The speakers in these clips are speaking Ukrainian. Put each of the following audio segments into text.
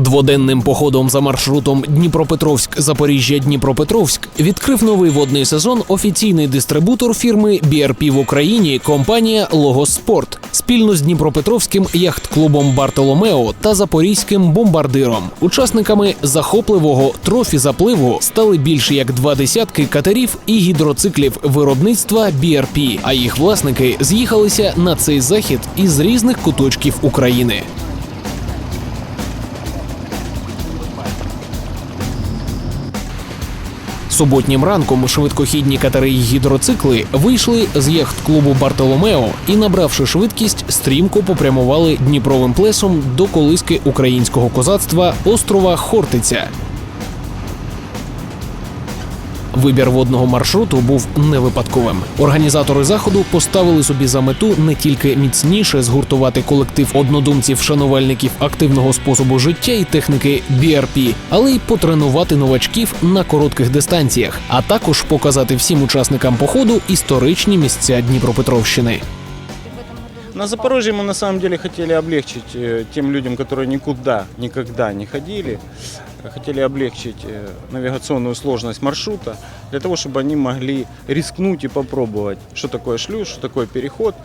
Дводенним походом за маршрутом Дніпропетровськ-Запоріжжя-Дніпропетровськ відкрив новий водний сезон офіційний дистрибутор фірми BRP в Україні компанія Логос Спорт спільно з Дніпропетровським яхт-клубом Бартоломео та Запорізьким бомбардиром. Учасниками захопливого трофі запливу стали більше як два десятки катерів і гідроциклів виробництва BRP, а їх власники з'їхалися на цей захід із різних куточків України. Суботнім ранком швидкохідні катери й гідроцикли вийшли з яхт-клубу Бартоломео і, набравши швидкість, стрімко попрямували Дніпровим плесом до колиски українського козацтва острова Хортиця. Вибір водного маршруту був не випадковим. Організатори заходу поставили собі за мету не тільки міцніше згуртувати колектив однодумців-шанувальників активного способу життя і техніки BRP, але й потренувати новачків на коротких дистанціях, а також показати всім учасникам походу історичні місця Дніпропетровщини. На Запорожье мы на самом деле хотели облегчить э, тем людям, которые никуда, никогда не ходили, э, хотели облегчить э, навигационную сложность маршрута, для того, чтобы они могли рискнуть и попробовать, что такое шлюз, что такое переход.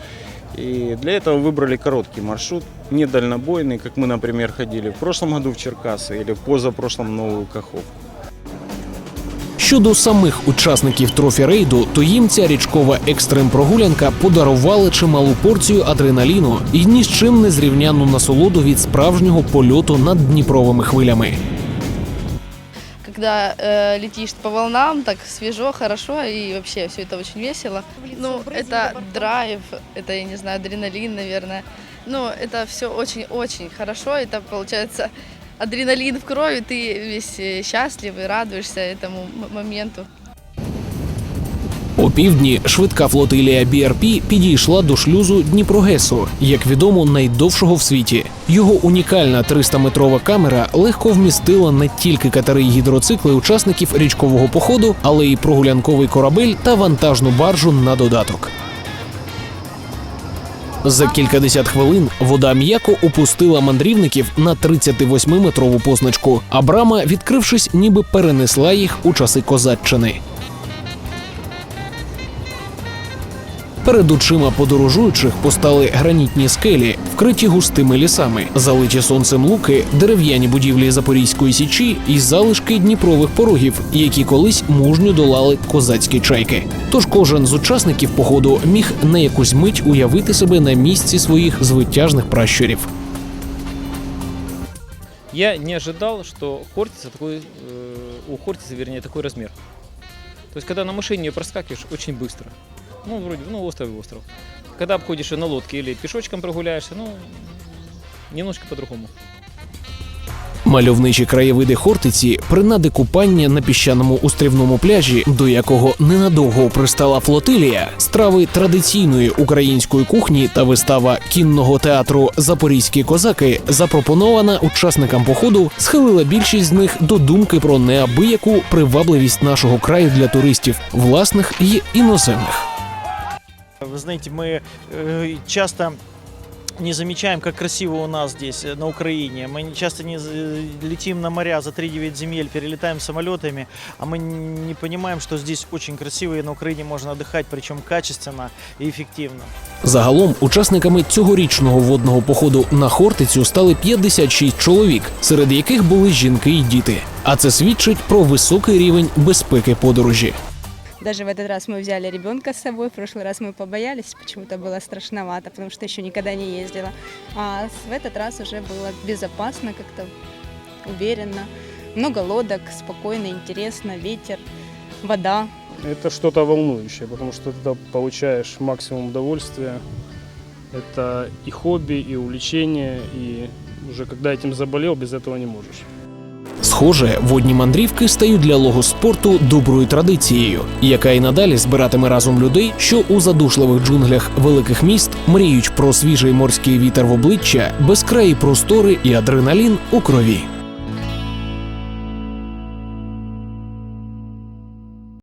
И для этого выбрали короткий маршрут, не дальнобойный, как мы, например, ходили в прошлом году в Черкасы или в позапрошлом в Новую Каховку. Щодо самих учасників трофі рейду, то їм ця річкова екстрим-прогулянка подарувала чималу порцію адреналіну і ні з чим не зрівняну насолоду від справжнього польоту над Дніпровими хвилями. когда э, летишь по волнам, так свежо, хорошо и вообще все это очень весело. Ну, это драйв, это, я не знаю, адреналин, наверное. Ну, это все очень-очень хорошо. Это получается адреналин в крови, ты весь э, счастлив и радуешься этому м- моменту. О півдні швидка флотилія BRP підійшла до шлюзу Дніпрогесу, як відомо, найдовшого в світі. Його унікальна 300-метрова камера легко вмістила не тільки катери й гідроцикли учасників річкового походу, але й прогулянковий корабель та вантажну баржу на додаток. За кількадесят хвилин вода м'яко опустила мандрівників на 38-метрову позначку, а брама, відкрившись, ніби перенесла їх у часи козаччини. Перед очима подорожуючих постали гранітні скелі, вкриті густими лісами, залиті сонцем луки, дерев'яні будівлі Запорізької січі і залишки дніпрових порогів, які колись мужньо долали козацькі чайки. Тож кожен з учасників походу міг на якусь мить уявити себе на місці своїх звитяжних пращурів. Я не ожидал, что Хортица такой, э, у Хортицы, вернее, такой размер. То есть, когда на машине проскакиваешь, очень быстро. Ну, вроде, ну, остров и остров. Когда обходишь на лодке или пешочком прогуляешься, ну, немножко по-другому. Мальовничі краєвиди Хортиці, принади купання на піщаному острівному пляжі, до якого ненадовго пристала флотилія, страви традиційної української кухні та вистава кінного театру Запорізькі козаки, запропонована учасникам походу, схилила більшість з них до думки про неабияку привабливість нашого краю для туристів, власних і іноземних Вы знаете, мы э, часто не замечаем, как красиво у нас здесь, э, на Украине. Мы не- часто не з- летим на моря за 3-9 земель, перелетаем самолетами, а мы н- не понимаем, что здесь очень красиво и на Украине можно отдыхать, причем качественно и эффективно. Загалом учасниками цьогорічного водного походу на Хортицю стали 56 чоловік, серед яких були жінки і діти. А це свідчить про високий рівень безпеки подорожі. Даже в этот раз мы взяли ребенка с собой, в прошлый раз мы побоялись, почему-то было страшновато, потому что еще никогда не ездила. А в этот раз уже было безопасно, как-то уверенно. Много лодок, спокойно, интересно, ветер, вода. Это что-то волнующее, потому что ты получаешь максимум удовольствия. Это и хобби, и увлечение, и уже когда этим заболел, без этого не можешь. Схоже, водні мандрівки стають для логоспорту доброю традицією, яка і надалі збиратиме разом людей, що у задушливих джунглях великих міст мріють про свіжий морський вітер в обличчя, безкраї простори і адреналін у крові.